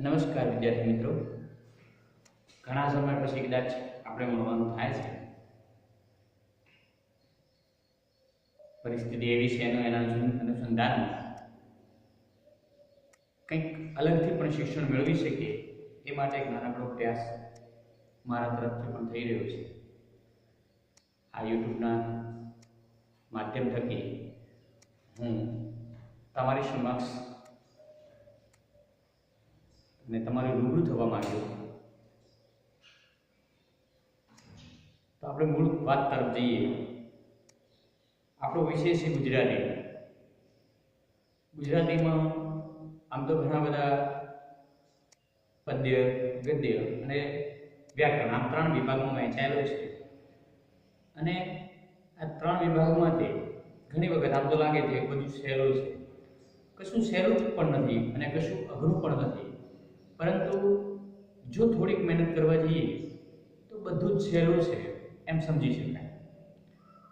નમસ્કાર વિદ્યાર્થી મિત્રો. ઘણા સમય પછી કદાચ આપણે મળવાનું થાય છે. પરિસ્થિતિ એવી છે એનું એના અનુ- અનુસંધાનમાં. કંઈક અલગથી પણ શિક્ષણ મેળવી શકીએ એ માટે એક નાનકડો પ્રયાસ મારા તરફથી પણ થઈ રહ્યો છે. આ યુટ્યુબના માધ્યમ થકી હું તમારી સમક્ષ અને તમારે રૂબરૂ થવા માંગ્યો તો આપણે મૂળ વાત તરફ જઈએ. આપણો વિષય છે ગુજરાતી. ગુજરાતીમાં આમ તો ઘણા બધા પદ્ય, ગદ્ય અને વ્યાકરણ આમ ત્રણ વિભાગમાં વહેંચાયેલો છે. અને આ ત્રણ વિભાગમાંથી ઘણી વખત આમ તો લાગે છે બધું સહેલું છે. કશું સહેલું પણ નથી અને કશું અઘરું પણ નથી. પરંતુ જો થોડીક મહેનત કરવા જઈએ, તો બધું જ સહેલું છે એમ સમજી શકાય.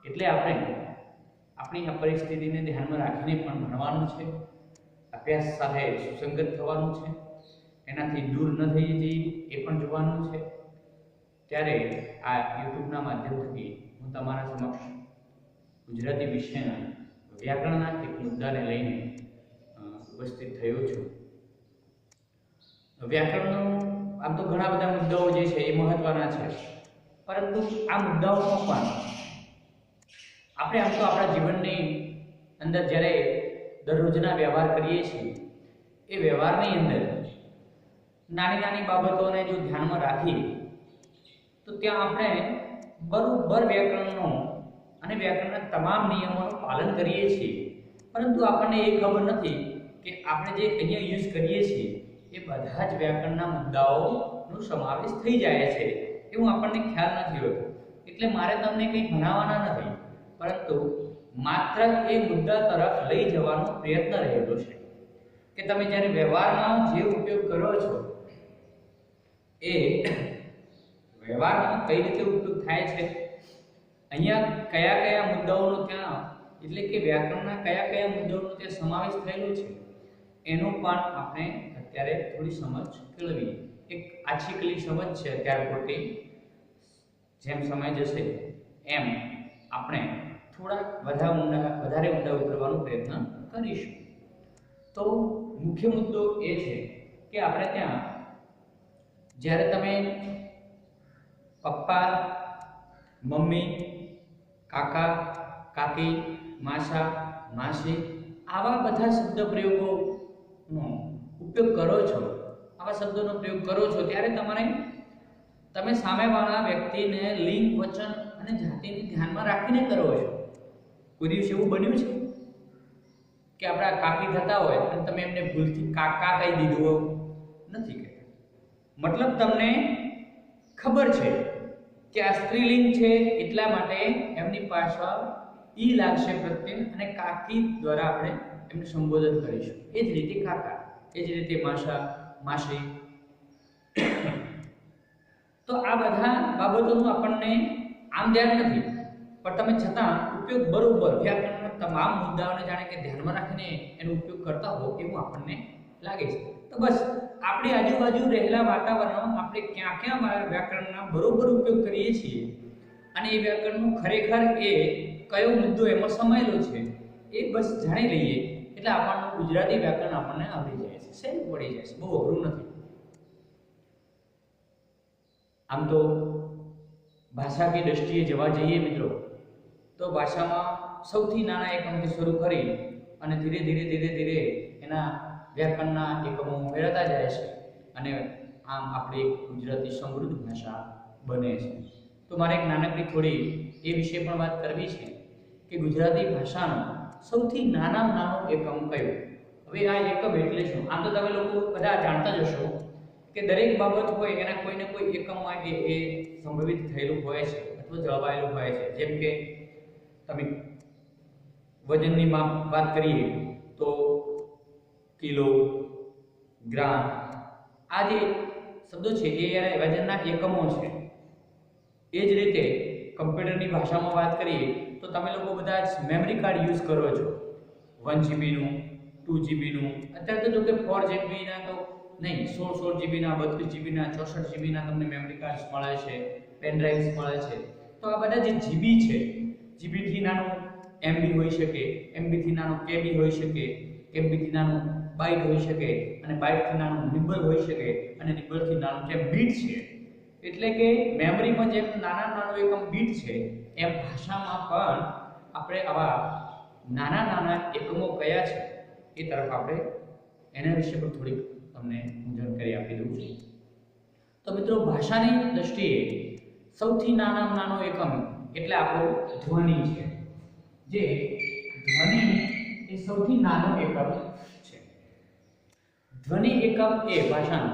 એટલે આપણે આપણી આ પરિસ્થિતિને ધ્યાનમાં રાખીને પણ ભણવાનું છે, અભ્યાસ સાથે સુસંગત થવાનું છે, એનાથી દૂર ન થઈ જઈએ એ પણ જોવાનું છે. ત્યારે આ યુટ્યુબના માધ્યમ થકી હું તમારા સમક્ષ ગુજરાતી વિષયના વ્યાકરણના એક મુદ્દાને લઈને ઉપસ્થિત થયો છું. વ્યાકરણનો આમ તો ઘણા બધા મુદ્દાઓ જે છે એ મહત્વના છે. પરંતુ આ મુદ્દાઓમાં પણ આપણે આમ તો આપણા જીવનની અંદર જ્યારે દરરોજના વ્યવહાર કરીએ છીએ, એ વ્યવહારની અંદર નાની નાની બાબતોને જો ધ્યાનમાં રાખીએ, તો ત્યાં આપણે બરોબર વ્યાકરણનો અને વ્યાકરણના તમામ નિયમોનું પાલન કરીએ છીએ. પરંતુ આપણને એ ખબર નથી કે આપણે જે અહીંયા યુઝ કરીએ છીએ એ બધા જ વ્યાકરણના મુદ્દાઓનો સમાવેશ થઈ જાય છે, એવું આપણને ખ્યાલ નથી હોતો. એટલે મારે તમને કંઈ ભણાવવાના નથી, પરંતુ માત્ર એ મુદ્દા તરફ લઈ જવાનો પ્રયત્ન રહેલો છે કે તમે જ્યારે વ્યવહારમાં જે ઉપયોગ કરો છો, એ વ્યવહારમાં કઈ રીતે ઉપયોગ થાય છે? અહીંયા કયા કયા મુદ્દાઓનો ત્યાં, એટલે કે વ્યાકરણના કયા કયા મુદ્દાઓનો ત્યાં સમાવેશ થયેલો છે, એનો પણ આપણે અત્યારે થોડી સમજ કેળવી એક આછીકલી સમજ છે અત્યાર પૂરતી. જેમ સમય જશે, એમ આપણે થોડા વધારે ઊંડા વધારે ઊંડા ઉતરવાનો પ્રયત્ન કરીશું. તો મુખ્ય મુદ્દો એ છે કે આપણે ત્યાં, જ્યારે તમે પપ્પા, મમ્મી, કાકા, કાકી, માસા, માસી આવા બધા શબ્દ પ્રયોગોનો ઉપયોગ કરો છો? આવા શબ્દોનો પ્રયોગ કરો છો ત્યારે તમારે તમે સામેવાળા વ્યક્તિને લિંગ, વચન અને જાતિને ધ્યાનમાં રાખીને કરો છો. કોઈ દિવસ એવું બન્યું છે કે આપણા કાકી થતા હોય અને તમે એમને ભૂલથી કાકા કહી દીધું હોય? નથી કહેતા. મતલબ તમને ખબર છે કે આ સ્ત્રીલિંગ છે એટલા માટે એમની પાછળ ઈ લાગશે પ્રત્યે અને કાકી દ્વારા આપણે એમને સંબોધન કરીશું. એ જ રીતે કાકા. એ જ રીતે માસા માસી તો આ બધા બાબતોનું આપણને આમ ધ્યાન નથી, પણ તમે છતાં ઉપયોગ બરોબર વ્યાકરણના તમામ મુદ્દાઓને જાણે કે ધ્યાનમાં રાખીને એનો ઉપયોગ કરતા હો એવું આપણને લાગે છે. તો બસ, આપણી આજુબાજુ રહેલા વાતાવરણમાં આપણે ક્યાં ક્યાં વ્યાકરણના બરોબર ઉપયોગ કરીએ છીએ અને એ વ્યાકરણનું ખરેખર એ કયો મુદ્દો એમાં સમાયેલો છે એ બસ જાણી લઈએ. એટલે આપણને ગુજરાતી વ્યાકરણ આપણને આવડી જાય છે. સહેલું પડી જાય છે. બહુ અઘરું નથી. આમ તો ભાષાકીય દ્રષ્ટિએ જવા જઈએ મિત્રો, તો ભાષામાં સૌથી નાના એકમથી શરૂ કરી અને ધીરે ધીરે ધીરે ધીરે એના વ્યાકરણના એકમો ઉમેરાતા જાય છે અને આમ આપણી ગુજરાતી સમૃદ્ધ ભાષા બને છે. તો મારે એક નાનકડી થોડી એ વિશે પણ વાત કરવી છે કે ગુજરાતી ભાષાનો સૌથી નાનામાં નાનો એકમ કયો? હવે આ એકમ એટલે શું? આમ તો તમે લોકો બધા જાણતા જ હશો કે દરેક બાબત હોય, એના કોઈને કોઈ એકમમાં એ એ સંભવિત થયેલું હોય છે અથવા જવાબાયેલું હોય છે. જેમ કે તમે વજનની વાત કરીએ તો કિલો, ગ્રામ, આ જે શબ્દો છે, એ એના વજનના એકમો છે. એ જ રીતે કમ્પ્યુટરની ભાષામાં વાત કરીએ તો તમે લોકો બધા જ મેમરી કાર્ડ યુઝ કરો છો. વન જીબીનું ટુ જીબીનું અત્યારે તો જો કે ફોર જીબીના તો નહીં, સોળ સોળ જીબીના બત્રીસ જીબીના ચોસઠ જીબીના તમને મેમરી કાર્ડ્સ મળે છે પેનડ્રાઈવ્સ મળે છે. તો આ બધા જે જીબી છે જીબીથી નાનું એમબી હોઈ શકે એમબીથી નાનું કેબી હોઈ શકે કેબીથી નાનું બાઇટ હોઈ શકે, અને બાઇટથી નાનું નિબલ હોઈ શકે, અને નિબલથી નાનું જે બીટ છે. એટલે કે મેમરીમાં જેમ નાના નાનો એકમ બીટ છે એમ ભાષામાં પણ આપણે આવા નાના નાના એકમો કયા છે એ તરફ આપણે એના વિશે પણ થોડીક તમને જાણકારી આપી દઉં છું. તો મિત્રો, ભાષાની દ્રષ્ટિએ સૌથી નાનામાં નાનો એકમ એટલે આપણો ધ્વનિ છે, જે ધ્વનિ એ સૌથી નાનો એકમ છે. ધ્વનિ એકમ એ ભાષાનો,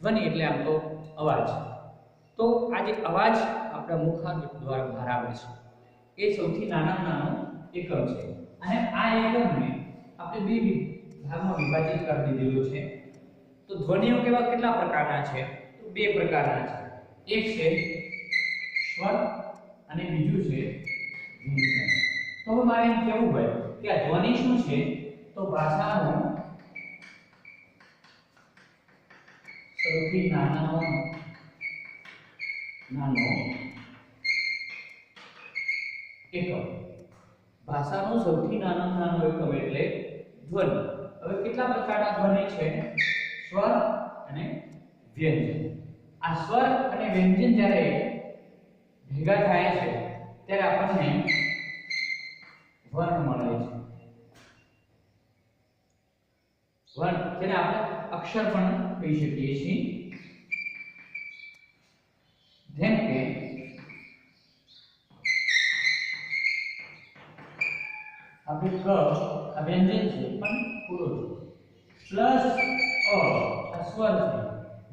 ધ્વનિ એટલે આમ તો અવાજ. તો આ જે અવાજ આપણા મુખ દ્વારા છે. એ સૌથી નાનામાં નાનો એકમ છે. અને આ એકમને આપણે બે ભાગમાં વિભાજિત કરી દીધેલો છે. તો ધ્વનિઓ કેવા કેટલા પ્રકારના છે? તો બે પ્રકારના છે. એક છે સ્વર અને બીજું છે તો હવે મારે એમ કહેવું હોય કે આ ધ્વનિ શું છે? તો ભાષાનો સૌથી નાનામાં નાનો એકમ. ભાષાનો સૌથી નાનામાં નાનો એકમ એટલે ધ્વનિ. હવે કેટલા પ્રકારના ધ્વનિ છે? સ્વર અને વ્યંજન. આ સ્વર અને વ્યંજન જ્યારે ભેગા થાય છે, ત્યારે આપણને વર્ણ મળે છે. વર્ણ, જેને આપણે અક્ષર પણ કહી શકીએ છીએ. આપણે ક આ વ્યંજન છે, પણ પૂરો છે પ્લસ અ, આ સ્વર છે.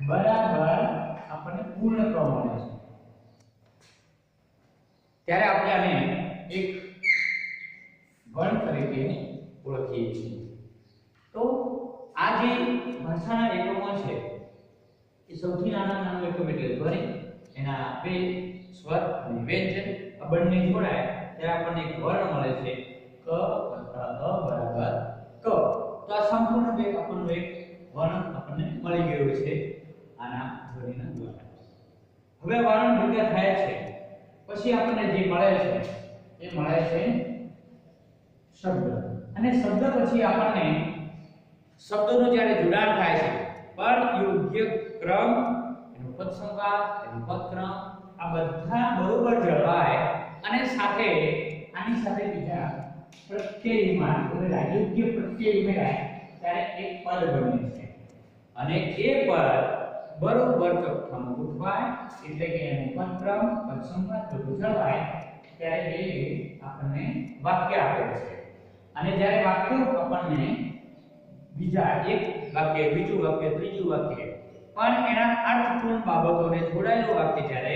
બરાબર આપણને પૂર્ણ ક મળે છે. ત્યારે આપણે આને એક વર્ણ તરીકે ઓળખીએ છીએ. તો આ જે ભાષાના એકમો છે, એ સૌથી નાના નાનો એકમ એટલે ધ્વનિ, એના બે સ્વર અને વ્યંજન આ બંને જોડાય, ત્યારે આપણને એક વર્ણ મળે છે. ક વત્તા અ બરાબર ક તો આ સંપૂર્ણ બે આપણો એક વર્ણ આપણને મળી ગયું છે આના ધ્વનિના દ્વારા. હવે વર્ણ ભેગા થાય છે. પછી આપણને જે મળે છે, એ મળે છે શબ્દ. અને શબ્દ પછી આપણને શબ્દોનું જ્યારે જોડાણ થાય છે પણ યોગ્ય ક્રમ, એનો પદસંકાર એનો પદક્રમ, આ બધા બરોબર જળવાય અને સાથે આની સાથે બીજા પ્રત્યયમાં એટલે યોગ્ય પ્રત્યય ઉમેરાય ત્યારે એક પદ બને છે અને એ પદ બરોબર ચોખ્ખામાં ગોઠવાય એટલે કે એનું પદક્રમ પદસંકાર બધું જળવાય ત્યારે એ આપણને વાક્ય આપે છે અને જ્યારે વાક્ય આપણને બીજા એક વાક્ય બીજું વાક્ય ત્રીજું વાક્ય પણ એના અર્થપૂર્ણ બાબતોને જોડાયેલું વાક્ય જ્યારે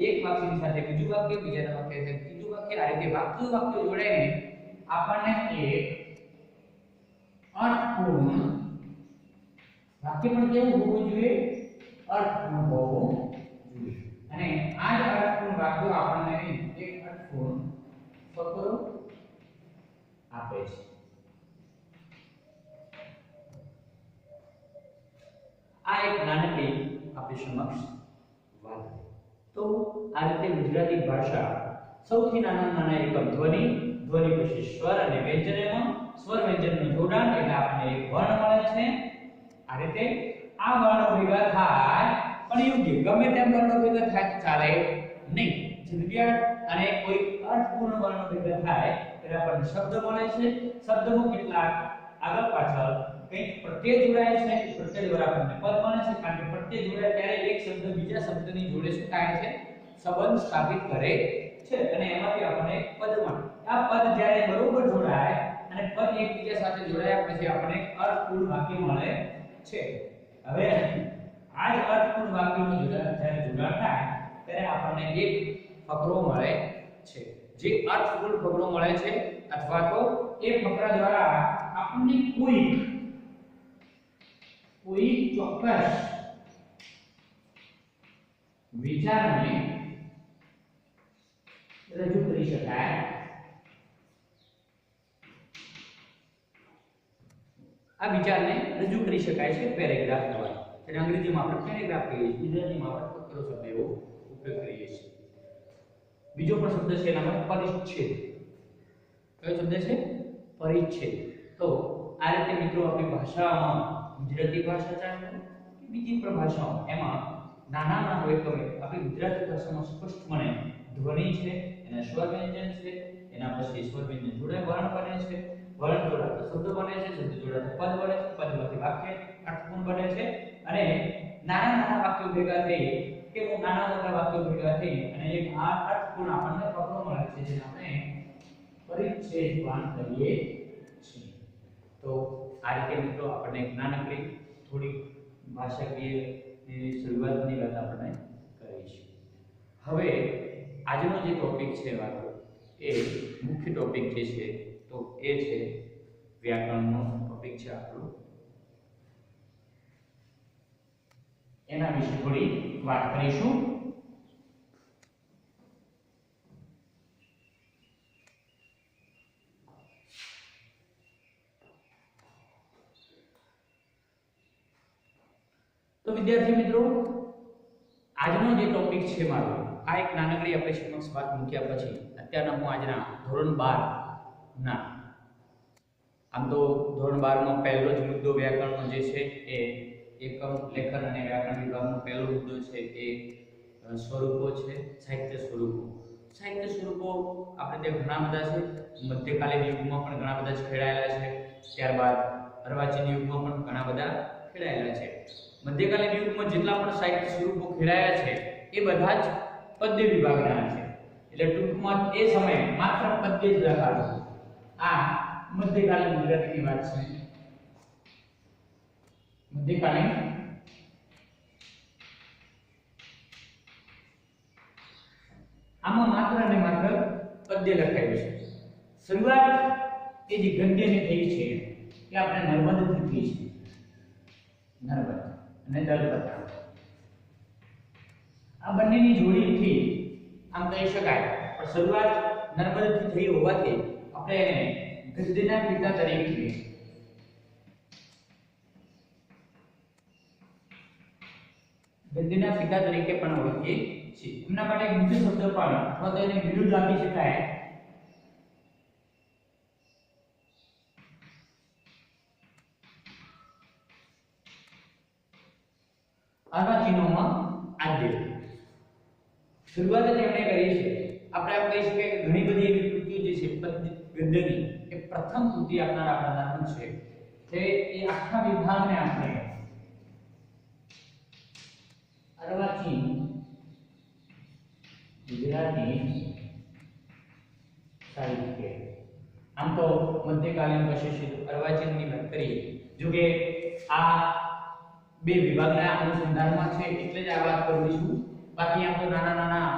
એક વાક્યની સાથે બીજું વાક્ય બીજાના વાક્ય સાથે ત્રીજું વાક્ય આ રીતે વાક્યો વાક્યો જોડાઈને આપણને એક અર્થપૂર્ણ વાક્ય પણ કેવું હોવું જોઈએ? અર્થપૂર્ણ હોવું જોઈએ. અને આ જ અર્થપૂર્ણ વાક્યો આપણને એક અર્થપૂર્ણ ફકરો આપે છે. આ એક નાનકડી આપણી સમક્ષ વાત તો આ રીતે ગુજરાતી ભાષા સૌથી નાના નાના એકમ ધ્વનિ ધ્વનિ પછી સ્વર અને વ્યંજન સ્વર વ્યંજનનું જોડાણ એટલે આપણને એક વર્ણ મળે છે. આ રીતે આ વર્ણો ભેગા થાય, પણ યોગ્ય ગમે તેમ વર્ણો ભેગા થાય ચાલે નહીં. જરૂરિયાત અને કોઈ અર્થપૂર્ણ વર્ણો ભેગા થાય, ત્યારે આપણને શબ્દ મળે છે. શબ્દમાં કેટલાક આગળ પાછળ કંઈક પ્રત્યય જોડાય છે. પ્રત્યય દ્વારા આપણને પદ મળે છે. કારણ કે પ્રત્યય જોડાય ત્યારે એક શબ્દ બીજા શબ્દની જોડે શું થાય છે? સંબંધ સ્થાપિત કરે છે. અને એમાંથી આપણને આ પદ જ્યારે બરોબર જોડાય અને પદ એકબીજા સાથે જોડાયા પછી આપણને અર્થપૂર્ણ વાક્ય મળે છે. હવે આ અર્થપૂર્ણ વાક્યનું જ્યારે જોડાણ થાય, ત્યારે આપણને એક ફકરો મળે છે. જે અર્થપૂર્ણ ફકરો મળે છે અથવા તો એ ફકરા દ્વારા આપણને કોઈ કોઈ ચોક્કસ વિચારને રજૂ કરી શકાય આ વિચારને રજૂ કરી શકાય છે પેરેગ્રાફ દ્વારા. એટલે અંગ્રેજીમાં આપણે પેરેગ્રાફ કહીએ છીએ ગુજરાતીમાં આપણે ફકરો શબ્દ એવો ઉપયોગ કરીએ છીએ. બીજો પણ શબ્દ છે એનામાં પરિચ્છેદ. કયો શબ્દ છે? પરિચ્છેદ. તો આ રીતે મિત્રો આપણી ભાષામાં ગુજરાતી ભાષા ચાલે કે બીજી પણ ભાષાઓ, એમાં નાના નાના એકમે આપણી ગુજરાતી ભાષામાં સ્પષ્ટપણે ધ્વનિ છે, એના સ્વર વ્યંજન છે, એના પછી સ્વર વ્યંજન જોડે વર્ણ બને છે વર્ણ જોડાતો શબ્દ બને છે, શબ્દ જોડાતો પદ બને છે, પદમાંથી વાક્ય અર્થપૂર્ણ બને છે. અને નાના નાના વાક્યો ભેગા થઈ કે નાના મોટા વાક્યો ભેગા થઈ અને એક આ અર્થપૂર્ણ આપણને પકડો મળે છે, જેને આપણે પરિચ્છેદવાન કહીએ છીએ. તો આ રીતે મિત્રો આપણને નાનકડી થોડી ભાષાકીય શરૂઆતની વાત આપણે કરી છે. હવે આજનો જે ટોપિક છે વાતો એ મુખ્ય ટોપિક જે છે તો એ છે, વ્યાકરણનો ટોપિક છે આપણો. એના વિશે થોડી વાત કરીશું. તો વિદ્યાર્થી મિત્રો, આજનો જે ટોપિક છે મારો, આ એક નાનકડી આપણે સમક્ષ વાત મૂક્યા પછી, અત્યારના હું આજના ધોરણ 12 ના. આમ તો ધોરણ બારમાં પહેલો જ મુદ્દો વ્યાકરણનો જે છે એ એકમ, લેખન અને વ્યાકરણ વિભાગનો પહેલો મુદ્દો છે એ સ્વરૂપો છે, સાહિત્ય સ્વરૂપો. સાહિત્ય સ્વરૂપો આપણે ત્યાં ઘણા બધા છે. મધ્યકાલીન યુગમાં પણ ઘણા બધા ખેડાયેલા છે. ત્યારબાદ અર્વાચીન યુગમાં પણ ઘણા બધા ખેડાયેલા છે. મધ્યકાલીન યુગમાં જેટલા પણ સાહિત્ય સ્વરૂપો ખેડાયા છે, એ બધા જ પદ્ય વિભાગના છે. એટલે ટૂંકમાં એ સમયે માત્ર પદ્ય જ લખાતું આ મધ્યકાલીન ગુજરાતીની વાત છે. મધ્યકાલીન. આમાં માત્ર અને માત્ર પદ્ય લખાયું છે. શરૂઆત એ જે ગંધ્યની થઈ છે એ આપણે નર્મદથી થઈ છે. નર્મદ અને દલપત્ર આ બંનેની જોડીથી આમ કહી શકાય. પણ શરૂઆત નર્મદથી થઈ હોવાથી એને ગદ્યના પિતા તરીકે. ગદ્યના પિતા તરીકે પણ ઓળખીએ છીએ એમના માટે એક શબ્દ પણ અથવા તો એને વિરુદ્ધ આપી શકાય. અર્વાચીનોમાં આદ્ય. શરૂઆત જ એમણે કરી છે. આપણે એમ કહી શકીએ કે ઘણી બધી એવી કૃતિઓ જે છે ગદ્યની એ પ્રથમ કૃતિ આપનાર આપણા નામ છે. તે એ આખા વિભાગને આપણે અરવાથી ગુજરાતી સાહિત્ય. આમ તો મધ્યકાલીન છે અર્વાચીનની વાત કરીએ જો કે આ બે વિભાગના અનુસંધાનમાં છે, એટલે જ આ વાત કરું છું. બાકી આમ તો નાના નાના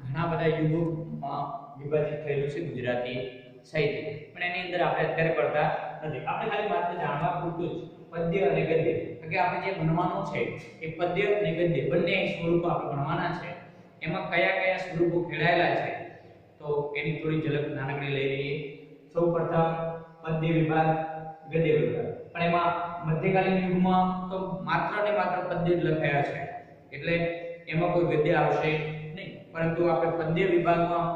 ઘણા બધા યુગોમાં વિભાજિત થયેલું છે ગુજરાતી સાહિત્ય પણ એની અંદર આપણે અત્યારે પડતા નથી. આપણે ખાલી માત્ર જાણવા પૂરતું જ પદ્ય અને ગદ્ય. કે આપણે જે ભણવાનું છે, એ પદ્ય અને ગદ્ય બંને સ્વરૂપો આપણે ભણવાના છે. એમાં કયા કયા સ્વરૂપો ખેડાયેલા છે, તો એની થોડી ઝલક નાનકડી લઈ લઈએ. સૌપ્રથમ પદ્ય વિભાગ, ગદ્ય વિભાગ. પણ એમાં મધ્યકાલીન યુગમાં તો માત્ર ને માત્ર પદ્ય જ લખાયા છે. એટલે એમાં કોઈ ગદ્ય આવશે નહીં. પરંતુ આપણે પદ્ય વિભાગમાં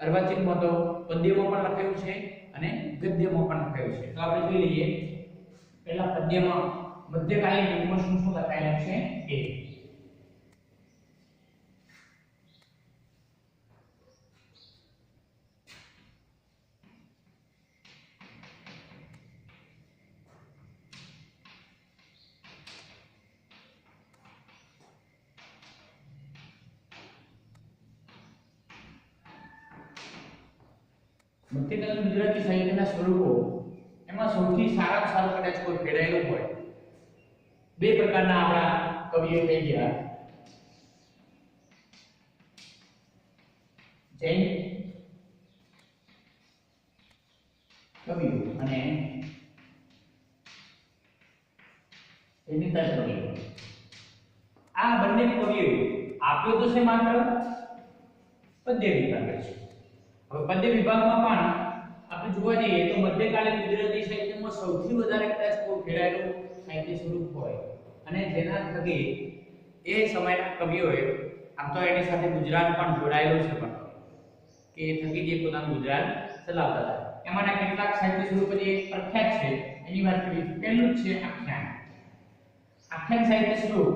અર્વાચીનમાં તો પદ્યમાં પણ લખાયું છે અને ગદ્યમાં પણ લખાયું છે. તો આપણે જોઈ લઈએ. પહેલા પદ્યમાં મધ્યકાલીન યુગમાં શું શું લખાયેલું છે? એ. મધ્યકાલીન ગુજરાતી સાહિત્યના સ્વરૂપો, એમાં સૌથી સારામાં સારું કદાચ કોઈ ફેરાયેલું હોય. બે પ્રકારના આપણા કવિઓ થઈ ગયા. જૈન કવિઓ અને એનિતા કવિઓ. આ બંને કવિઓ આપ્યો તો છે માત્ર પદ્ય વિભાગ છે હવે પદ્ય વિભાગમાં પણ આપણે જોવા જઈએ તો મધ્યકાલીન ગુજરાતી સાહિત્યમાં સૌથી વધારે કદાચ ખેડાયેલું સાહિત્ય સ્વરૂપ હોય અને જેના થકી એ સમયના કવિઓએ, આમ તો એની સાથે ગુજરાત પણ જોડાયેલું છે પણ, કે એ થકી જે પોતાનું ગુજરાત ચલાવતા હતા. એમાંના કેટલાક સાહિત્ય સ્વરૂપો જે પ્રખ્યાત છે, એની વાત કરીએ પહેલું જ છે આખ્યાન. આખ્યાન સાહિત્ય સ્વરૂપ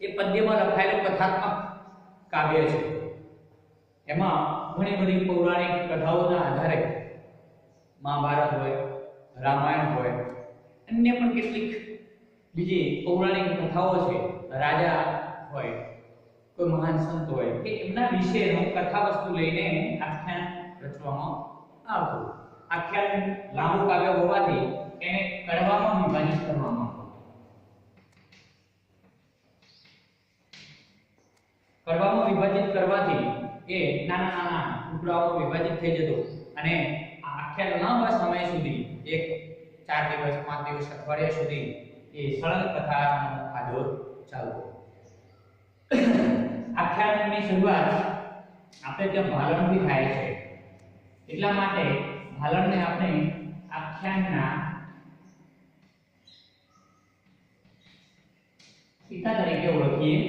એ પદ્યમાં લખાયેલું કથાત્મક કાવ્ય છે. એમાં ઘણી બધી પૌરાણિક કથાઓના આધારે મહાભારત હોય, રામાયણ હોય, અન્ય પણ કેટલીક બીજી પૌરાણિક કથાઓ છે, રાજા હોય, કોઈ મહાન સંત હોય, કે એમના વિશેનો કથા વસ્તુ લઈને આખ્યાન રચવામાં આવતું. આખ્યાન લાંબુ કાવ્ય હોવાથી એને કડવામાં વિભાજિત કરવામાં આવતું. કડવામાં વિભાજિત કરવાથી એ નાના નાના ટુકડાઓમાં વિભાજિત થઈ જતો અને આખા લાંબા સમય સુધી, એક, ચાર દિવસ, પાંચ દિવસ, અઠવાડિયા સુધી એ સળંગ કથાનો આ દોર ચાલતો આખ્યાનની શરૂઆત આપણે ત્યાં ભાલણથી થાય છે. એટલા માટે ભાલણને આપણે આખ્યાનના પિતા તરીકે ઓળખીએ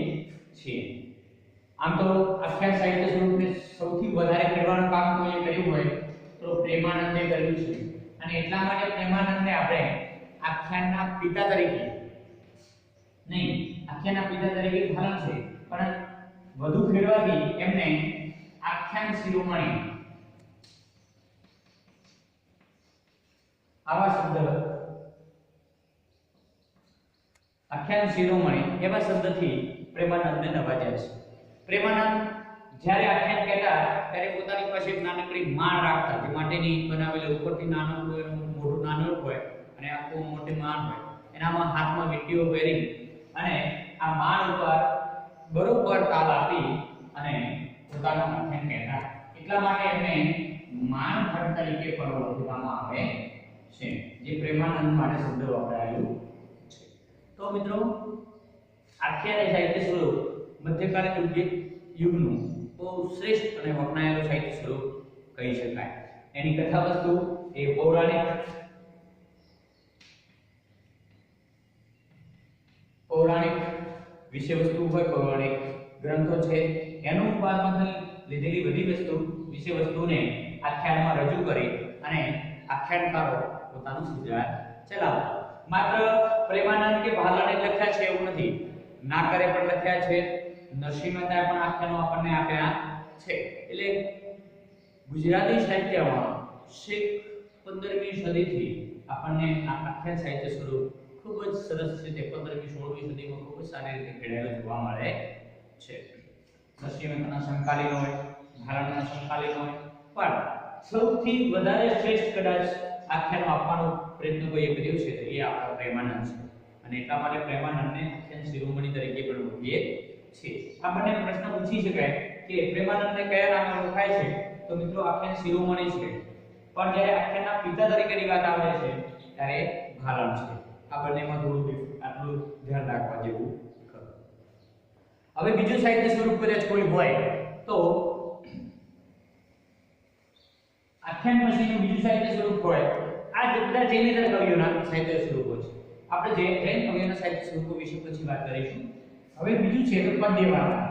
છીએ. આમ તો આખ્યાન સાહિત્ય સ્વરૂપને સૌથી વધારે ખેડવાનું કામ કોઈએ કર્યું હોય તો પ્રેમાનંદે કર્યું છે. અને એટલા માટે પ્રેમાનંદને આપણે આખ્યાનના પિતા તરીકે નહીં, આખ્યાનના પિતા તરીકે ભાલણ છે. પણ વધુ ખેડવાથી એમને આખ્યાન શિરોમણી આવા શબ્દ આખ્યાન શિરોમણી એવા શબ્દથી પ્રેમાનંદને નવાજ્યા છે. પ્રેમાનંદ, જ્યારે આખ્યાન કહેતા ત્યારે પોતાની પાસે એક નાનકડી માણ રાખતા, જે માટેની બનાવેલી ઉપરથી નાનકડું એનું મોટું નાનું હોય અને આખું મોટી માણ હોય. એનામાં હાથમાં વીંટીઓ પહેરી અને આ માણ ઉપર બરોબર તાલ આપી અને પોતાનું આખ્યાન કહેતા. એટલા માટે એમને માણ તરીકે પણ ઓળખવામાં આવે છે, જે પ્રેમાનંદ માટે શબ્દ વપરાયેલું છે. તો મિત્રો આખ્યાન સાહિત્ય સ્વરૂપ મધ્યકાલીન યુગ યુગનું બહુ શ્રેષ્ઠ અને વખણાયેલું સાહિત્ય સ્વરૂપ કહી શકાય. એની કથા વસ્તુ એ પૌરાણિક પૌરાણિક વિષય વસ્તુ હોય, પૌરાણિક ગ્રંથો છે, એનું ઉપાદમાંથી લીધેલી બધી વસ્તુ, વિષય વસ્તુને આખ્યાનમાં રજૂ કરી અને આખ્યાનકારો પોતાનું ગુજરાત ચલાવતા. માત્ર પ્રેમાનંદ કે ભાલાણે લખ્યા છે એવું નથી. ના કરે પણ લખ્યા છે નરસિંહ મહેતાએ પણ આખ્યાનો આપણને આપ્યા છે. એટલે ગુજરાતી સાહિત્યમાં શેખ પંદરમી સદીથી આપણને આ આખ્યાન સાહિત્ય સ્વરૂપ ખૂબ જ સરસ રીતે પંદરમી, સોળમી સદીમાં ખૂબ જ સારી રીતે ઘડેલો જોવા મળે છે. નરસિંહ મહેતાના સમકાલીન હોય ધારણના સમકાલીન હોય, પણ સૌથી વધારે શ્રેષ્ઠ કદાચ આખ્યાનો આપવાનો પ્રયત્ન કોઈએ કર્યો છે તો એ આપણા પ્રેમાનંદ છે. અને એટલા માટે પ્રેમાનંદને આખ્યાન શિરોમણી તરીકે પણ ઓળખીએ છીએ આ પ્રશ્ન પૂછી શકાય કે પ્રેમાનંદને કયા નામે ઓળખાય છે? તો મિત્રો, આખ્યાન શિરોમણી છે. પણ જ્યારે આખ્યાનના પિતા તરીકેની વાત આવે છે, ત્યારે ભાલણ છે. આ થોડું આટલું ધ્યાન રાખવા જેવું હવે બીજું સાહિત્ય સ્વરૂપ કદાચ કોઈ હોય, તો આખ્યાન પછીનું બીજું સાહિત્ય સ્વરૂપ હોય. આ બધા જૈનેતર કવિઓના સાહિત્ય સ્વરૂપો છે. આપણે જૈન કવિઓના સાહિત્ય સ્વરૂપો વિશે પછી વાત કરીશું. હવે બીજું છે તો પદ્ય વાર્તા.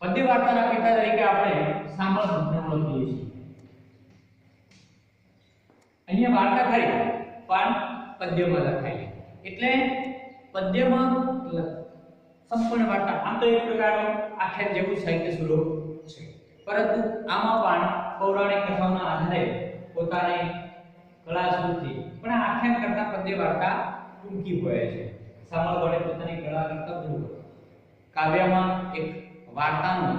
પદ્ય વાર્તાના પિતા તરીકે આપણે સાંભળ ભટ્ટને ઓળખીએ છીએ. અહીંયા વાર્તા ખરી પણ પદ્યમાં લખાયેલી એટલે પદ્યમાં સંપૂર્ણ વાર્તા. આમ તો એક પ્રકારનું આખ્યાન જેવું સાહિત્ય સ્વરૂપ છે. પરંતુ આમાં પણ પૌરાણિક કથાઓના આધારે પોતાની કળા સ્વરૂપથી પણ આખ્યાન કરતા પદ્ય વાર્તા ટૂંકી હોય છે. સાંભળ વડે પોતાની કળા કરતા ગુરુ કાવ્યમાં એક વાર્તાનું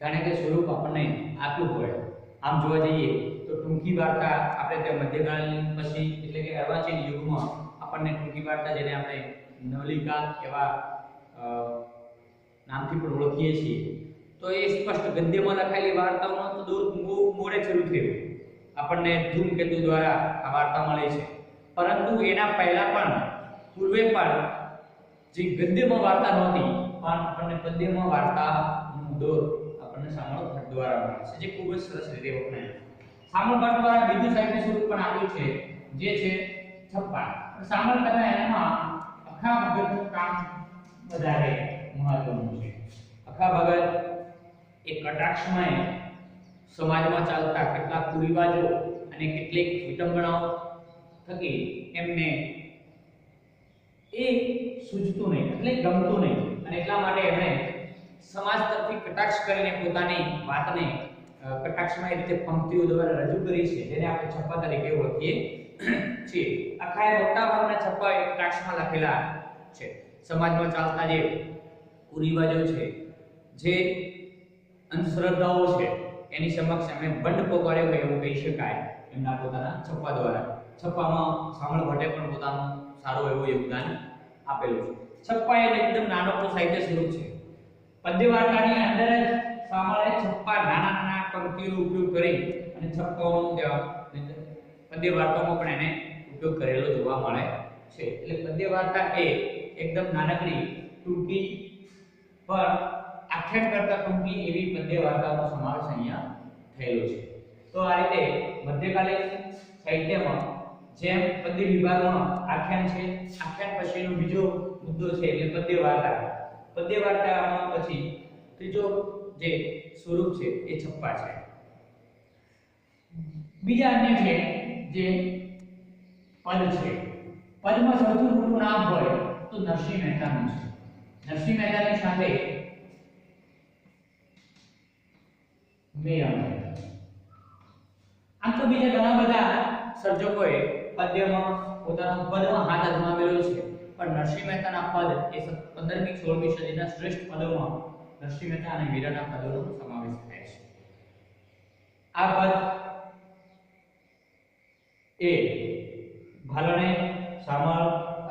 જાણે કે સ્વરૂપ આપણને આપ્યું હોય. આમ જોવા જઈએ તો ટૂંકી વાર્તા આપણે તે મધ્યકાલીન પછી એટલે કે અર્વાચીન યુગમાં આપણને ટૂંકી વાર્તા જેને આપણે નવલિકા એવા નામથી પણ ઓળખીએ છીએ. તો એ સ્પષ્ટ ગદ્યમાં લખાયેલી વાર્તાઓમાં તો દૂર મોડે શરૂ થયું. આપણને ધૂમકેતુ દ્વારા આ વાર્તા મળી છે. પરંતુ એના પહેલા પણ પૂર્વે પણ જે ગદ્યમાં વાર્તા નહોતી, પણ આપણને પદ્યમાં વાર્તાનો દોર આપણને સામળ દ્વારા મળે છે, જે ખૂબ જ સરસ રીતે વખણાય સામળ ભટ્ટ દ્વારા બીજું સાહિત્ય સ્વરૂપ પણ આવ્યું છે, જે છે છપ્પા સામળ કરતા એનામાં અખા ભગતનું કામ વધારે મહત્વનું છે. અખા ભગત એ કટાક્ષમય સમાજમાં ચાલતા કેટલાક કુરિવાજો અને કેટલીક વિટંબણાઓ થકી એમને એ સૂજતું નહીં, એટલે ગમતું નહીં. અને એટલા માટે એમણે સમાજ તરફી કટાક્ષ કરીને પોતાની વાતને કટાક્ષમાં એ રીતે પંક્તિઓ દ્વારા રજૂ કરી છે, જેને આપણે છપ્પા તરીકે ઓળખીએ છીએ. આખા એ મોટા ભાગના છપ્પા એ કટાક્ષમાં લખેલા છે. સમાજમાં ચાલતા જે કુરિવાજો છે, જે અંધશ્રદ્ધાઓ છે, એની સમક્ષ એમણે બંડ પોકાર્યો હોય એવું કહી શકાય એમના પોતાના છપ્પા દ્વારા. છપ્પામાં સામળ ભટ્ટે પણ પોતાનું સારું એવું યોગદાન આપેલું છે. છપ્પા એટલે એકદમ નાનકડું સાહિત્ય સ્વરૂપ છે. પદ્ય વાર્તાની અંદર જ સામળે છપ્પા નાના નાના પંક્તિઓનો ઉપયોગ કરી અને છપ્પાઓનું ત્યાં પદ્ય વાર્તામાં પણ એને ઉપયોગ કરેલો જોવા મળે છે. એટલે પદ્ય વાર્તા એ એકદમ નાનકડી ટૂંકી પણ આખ્યાન કરતા ટૂંકી એવી પદ્ય વાર્તાનો સમાવેશ અહીંયા થયેલો છે. તો આ રીતે મધ્યકાલીન સાહિત્યમાં જેમ પદ્ય વિભાગમાં આખ્યાન છે, આખ્યાન પછીનો બીજો મુદ્દો છે એટલે પદ્ય વાર્તા. પદ્ય વાર્તામાં પછી ત્રીજો જે સ્વરૂપ છે એ છપ્પા છે. બીજા અન્ય છે જે પદ છે. પદમાં સૌથી મોટું નામ હોય તો નરસિંહ મહેતાનું છે. નરસિંહ મહેતાની સાથે મીરા આમ તો બીજા ઘણા બધા સર્જકોએ પદ્યમાં પોતાના પદમાં હાથ અજમાવેલો છે. પણ નરસિંહ મહેતાના પદ એ પંદરમી સોળમી સદીના શ્રેષ્ઠ પદોમાં નરસિંહ મહેતા અને મીરાના પદોનો સમાવેશ થાય છે. આ પદ એ ભાલણે, સામળ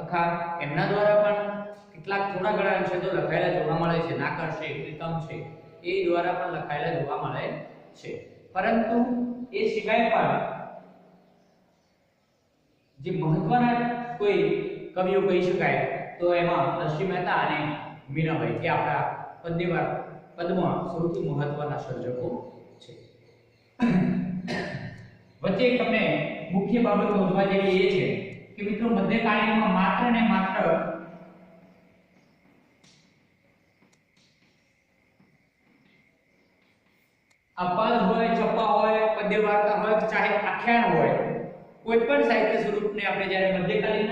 અખા એમના દ્વારા પણ કેટલાક થોડા ઘણા અંશો લખાયેલા જોવા મળે છે. નાકર છે પ્રીતમ છે, એ દ્વારા પણ લખાયેલા જોવા મળે છે. પરંતુ એ સિવાય પણ જે મહત્વના કોઈ કવિઓ કહી શકાય, તો એમાં નરસિંહ મહેતા અને મીરાબાઈ એ આપણા પદ્યવાર પદમાં સૌથી મહત્વના સર્જકો છે. વચ્ચે તમને મુખ્ય બાબત નોંધવા જેવી એ છે કે મિત્રો મધ્યકાલીનમાં માત્ર ને માત્ર આ પદ હોય છપ્પા હોય પદ્ય વાર્તા હોય, ચાહે આખ્યાન હોય કોઈ પણ સાહિત્ય સ્વરૂપને આપણે જ્યારે મધ્યકાલીન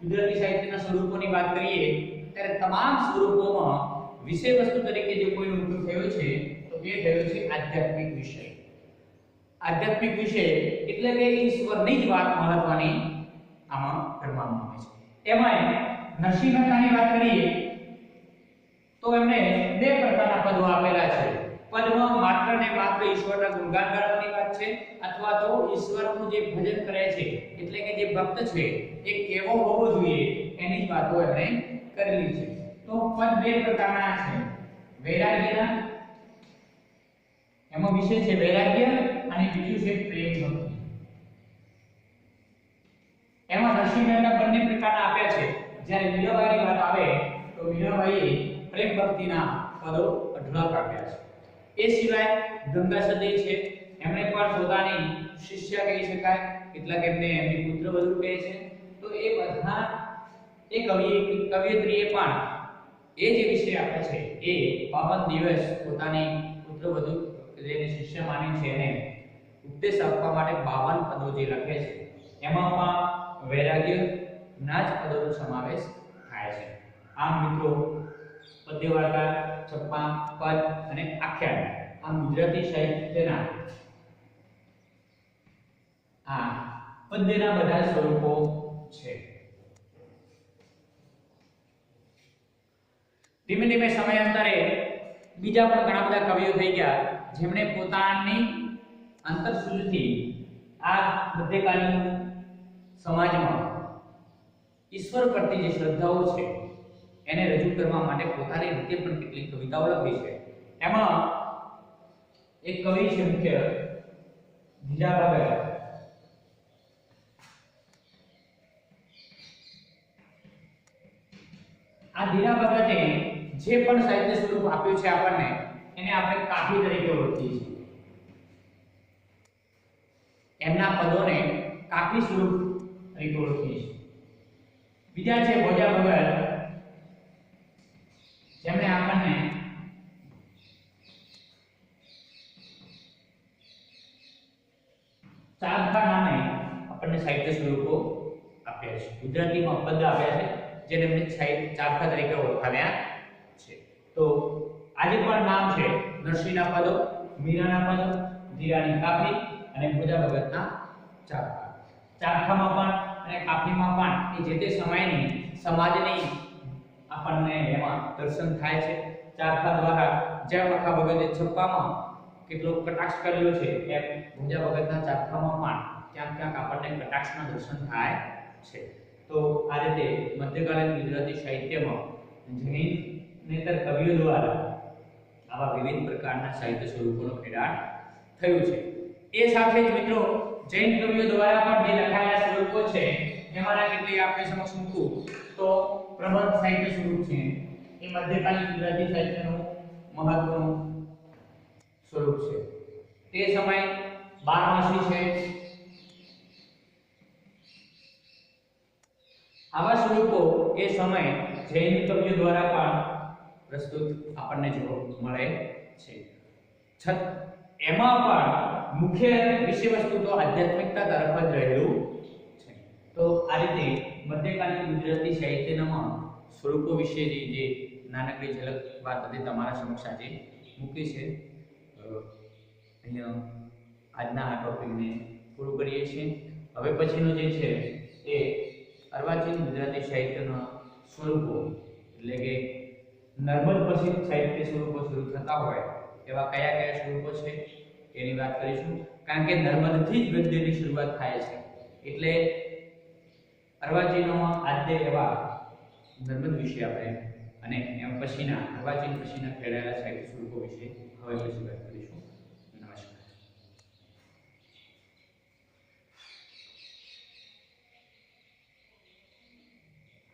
ગુજરાતી સાહિત્યના સ્વરૂપોની વાત કરીએ, ત્યારે તમામ સ્વરૂપોમાં વિષય વસ્તુ તરીકે જે કોઈનો ઉપયોગ થયો છે, તો એ થયો છે આધ્યાત્મિક વિષય. આધ્યાત્મિક વિષય એટલે કે ઈશ્વરની જ વાત મહત્વની આમાં કરવામાં આવે છે. એમાં નરસિંહ મહેતાની વાત કરીએ, તો એમને બે પ્રકારના પદો આપેલા છે. પદમાં માત્ર ને માત્ર ઈશ્વરના ગુણગાન ગાવાની વાત છે, અથવા તો ઈશ્વરનું જે ભજન કરે છે, એટલે કે જે ભક્ત છે, એ કેવો હોવો જોઈએ, એની જ વાતો એમણે કરેલી છે. તો પદ બે પ્રકારના છે. વૈરાગ્યના એમાં વિષય છે વૈરાગ્ય અને બીજું છે પ્રેમ ભક્તિ. એમાં મહેતા બંને પ્રકારના આપ્યા છે. જ્યારે મીરાબાઈની વાત આવે, તો મીરાબાઈએ પ્રેમ ભક્તિના પદો અઢળક આપ્યા છે. એ સિવાય ગંગા સતી છે. એમણે પણ પોતાની શિષ્ય કહી શકાય, કેટલાક એમને એમની પુત્ર વધુ કહે છે. તો એ બધા એ કવિ કવિયત્રીએ પણ એ જે વિષય આપે છે, એ પાવન દિવસ પોતાની પુત્ર વધુ જેને શિષ્ય માની છે એને ઉપદેશ આપવા માટે બાવન પદો જે લખે છે, એમાં વૈરાગ્ય ના જ પદોનો સમાવેશ થાય છે. આમ મિત્રો પદ્ય વાર્તા, છપ્પા, પદ અને આખ્યાન. આમ ગુજરાતી સાહિત્યના આ પદ્યના બધા સ્વરૂપો છે. ધીમે ધીમે સમયાંતરે બીજા પણ ઘણા બધા કવિઓ થઈ ગયા, જેમણે પોતાની અંતરસુદથી આ મધ્યકાલીન સમાજમાં ઈશ્વર પ્રત્યે જે શ્રદ્ધાઓ છે એને રજૂ કરવા માટે પોતાની રીતે પણ કેટલીક કવિતાઓ લખી છે. એમાં એક કવિ છે મુખ્ય ધીરા ભગત આ ધીરા ભગતે જે પણ સાહિત્ય સ્વરૂપ આપ્યું છે આપણને, એને આપણે કાફી તરીકે ઓળખીએ છીએ. એમના પદોને કાફી સ્વરૂપ તરીકે ઓળખીએ છીએ. બીજા છે ભોજા ભગત. જેમણે આપણને ચારખા નામે આપણને સાહિત્ય સ્વરૂપો આપ્યા છે. ગુજરાતીમાં પદ આપ્યા છે જેને એમને ચારખા તરીકે ઓળખાવ્યા છે. તો આજે પણ નામ છે નરસિંહના પદો, મીરાના પદો, ધીરાની કાપડી અને ભોજા ભગતના ચારખા. ચારખામાં પણ અને કાપડીમાં પણ એ જે તે સમયની, સમાજની આપણને એમાં દર્શન થાય છે. ચારખા દ્વારા જેમ આખા ભગતે છપ્પામાં કેટલો કટાક્ષ કરેલો છે. એમ ભોજા ભગતના ચારખામાં પણ ક્યાંક ક્યાંક આપણને કટાક્ષના દર્શન થાય છે. તો આ રીતે મધ્યકાલીન ગુજરાતી સાહિત્યમાં જૈન નેતર કવિઓ દ્વારા આવા વિવિધ પ્રકારના સાહિત્ય સ્વરૂપોનો ખેડાણ થયું છે. એ સાથે જ મિત્રો, જૈન કવિઓ દ્વારા પણ જે લખાયેલા સ્વરૂપો છે એમાંના કેટલી આપણે સમક્ષ મૂકું. તો પ્રબંધ સાહિત્ય સ્વરૂપ છે. એ મધ્યકાલીન ગુજરાતી સાહિત્યનું મહત્વનું સ્વરૂપ છે. તે સમય બારમાસી છે. આવા સ્વરૂપો એ સમય જૈન કવિઓ દ્વારા પણ પ્રસ્તુત આપણને જોવા મળે છે. છત એમાં પણ મુખ્ય વિષય વસ્તુ તો આધ્યાત્મિકતા તરફ જ રહેલું તો આ રીતે મધ્યકાલીન ગુજરાતી સાહિત્યનામાં સ્વરૂપો વિશેની જે નાનકડી ઝલક વાત હતી તમારા સમક્ષ આજે મૂકી છે. અહીંયા આજના આ ટોપિકને પૂરું કરીએ છીએ. હવે પછીનો જે છે એ અર્વાચીન ગુજરાતી સાહિત્યના સ્વરૂપો, એટલે કે નર્મદ પછી સાહિત્ય સ્વરૂપો શરૂ થતા હોય એવા કયા કયા સ્વરૂપો છે એની વાત કરીશું. કારણ કે નર્મદથી જ ગદ્યની શરૂઆત થાય છે. એટલે અર્વાચીનોમાં આદ્ય એવા નર્મદ વિશે આપણે અને એમ પછીના અર્વાચીન પછીના ખેડાયેલા સાહિત્ય સ્વરૂપો વિશે હવે પછી